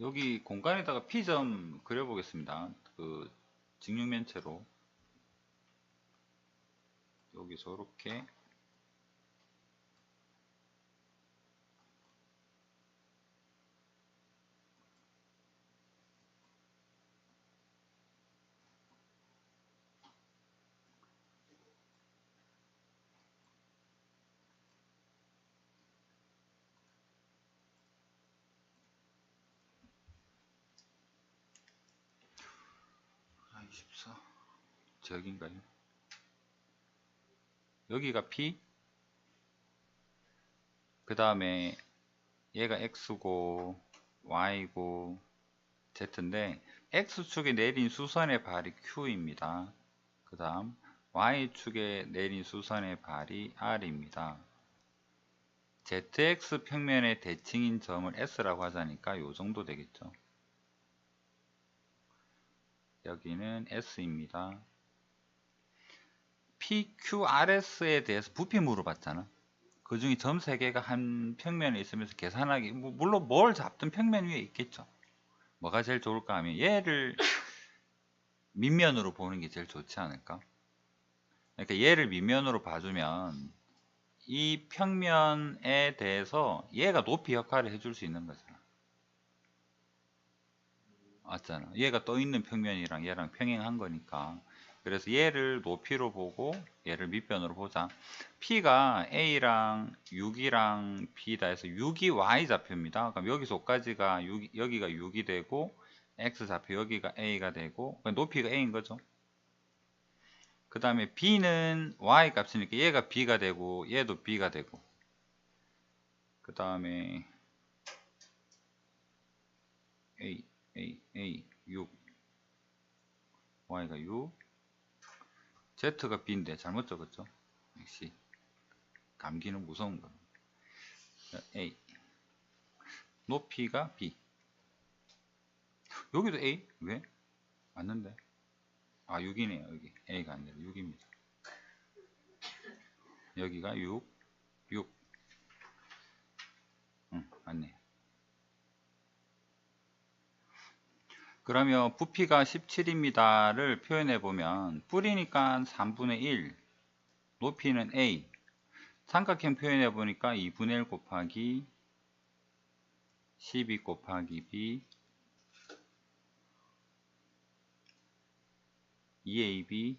여기 공간에다가 P 점 그려보겠습니다. 그 직육면체로 여기서 이렇게 24 저긴가요? 여기가 P 그 다음에 얘가 X고 Y고 Z인데 X축에 내린 수선의 발이 Q입니다. 그 다음 Y축에 내린 수선의 발이 R입니다. ZX 평면의 대칭인 점을 S라고 하자니까 요 정도 되겠죠. 여기는 S입니다. PQRS에 대해서 부피 물어봤잖아. 그 중에 점 3개가 한 평면에 있으면서 계산하기, 뭐 물론 뭘 잡든 평면 위에 있겠죠. 뭐가 제일 좋을까 하면 얘를 밑면으로 보는 게 제일 좋지 않을까? 그러니까 얘를 밑면으로 봐주면 이 평면에 대해서 얘가 높이 역할을 해줄 수 있는 거잖아. 맞잖아. 얘가 떠 있는 평면이랑 얘랑 평행한 거니까. 그래서 얘를 높이로 보고 얘를 밑변으로 보자. P가 A랑 6이랑 B다 해서 6이 Y 좌표입니다. 그럼 여기서까지가 6, 여기가 6이 되고 X 좌표 여기가 A가 되고 높이가 A인 거죠. 그 다음에 B는 Y 값이니까 얘가 B가 되고 얘도 B가 되고 그 다음에 A, A, A 6 Y가 6 Z가 B인데 잘못 적었죠? 역시 감기는 무서운 거. A. 높이가 B. 여기도 A? 왜? 맞는데? 아 6이네요 여기. A가 아니라 6입니다. 여기가 6 6 응, 맞네 그러면 부피가 17입니다를 표현해 보면 뿌리니까 3분의 1 높이는 A. 삼각형 표현해 보니까 2분의 1 곱하기 12 곱하기 B. 2AB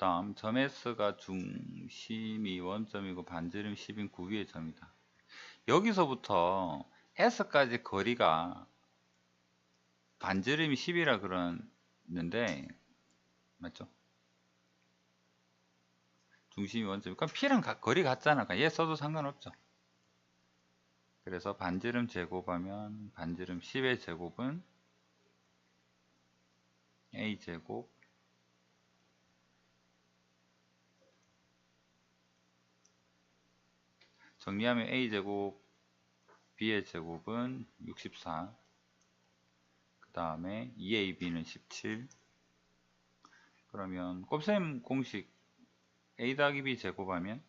다음 점 S가 중심이 원점이고 반지름 10인 9위의 점이다. 여기서부터 S까지 거리가 반지름이 10이라 그러는데 맞죠? 중심이 원점. 그럼 P랑 가, 거리 같잖아. 그러니까 얘 써도 상관없죠. 그래서 반지름 제곱하면 반지름 10의 제곱은 A 제곱 정리하면 A제곱 B의 제곱은 64 그 다음에 2AB는 17 그러면 곱셈 공식 A 더하기 B 제곱하면